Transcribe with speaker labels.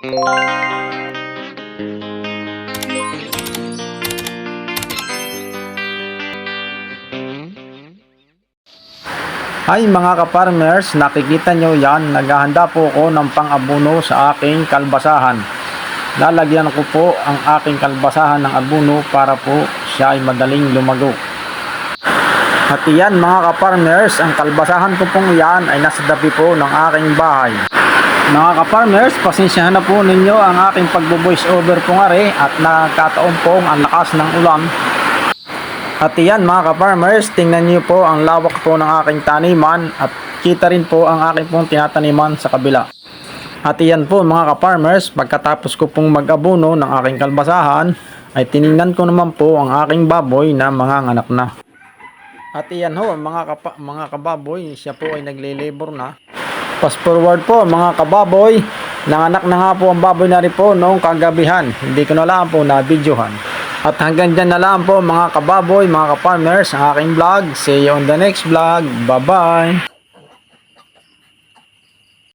Speaker 1: Hi mga ka-farmers, nakikita nyo yan, naghahanda po ako ng pang-abuno sa aking kalbasahan. Lalagyan ko po ang aking kalbasahan ng abuno para po siya ay madaling lumago. At yan mga ka-farmers, ang kalbasahan ko pong yan ay nasa tabi po ng aking bahay. Mga ka-farmers, pasensyahan na po ninyo ang aking pagbo-voice over po nga rin at nakataon pong ang lakas ng ulan at iyan mga ka-farmers, tingnan niyo po ang lawak po ng aking taniman at kita rin po ang aking pong tinataniman sa kabila. At iyan po mga ka-farmers, pagkatapos ko pong mag-abuno ng aking kalbasahan, ay tiningnan ko naman po ang aking baboy na mga anak na. At iyan ho, mga, kapa, mga kababoy, siya po ay nagle-labor na. Fast forward po mga kababoy, nanganak na nga po ang baboy na rin po noong kagabihan. Hindi ko na lang po na videohan. At hanggang dyan na lang po mga kababoy, mga ka-farmers, ang aking vlog. See you on the next vlog. Bye-bye!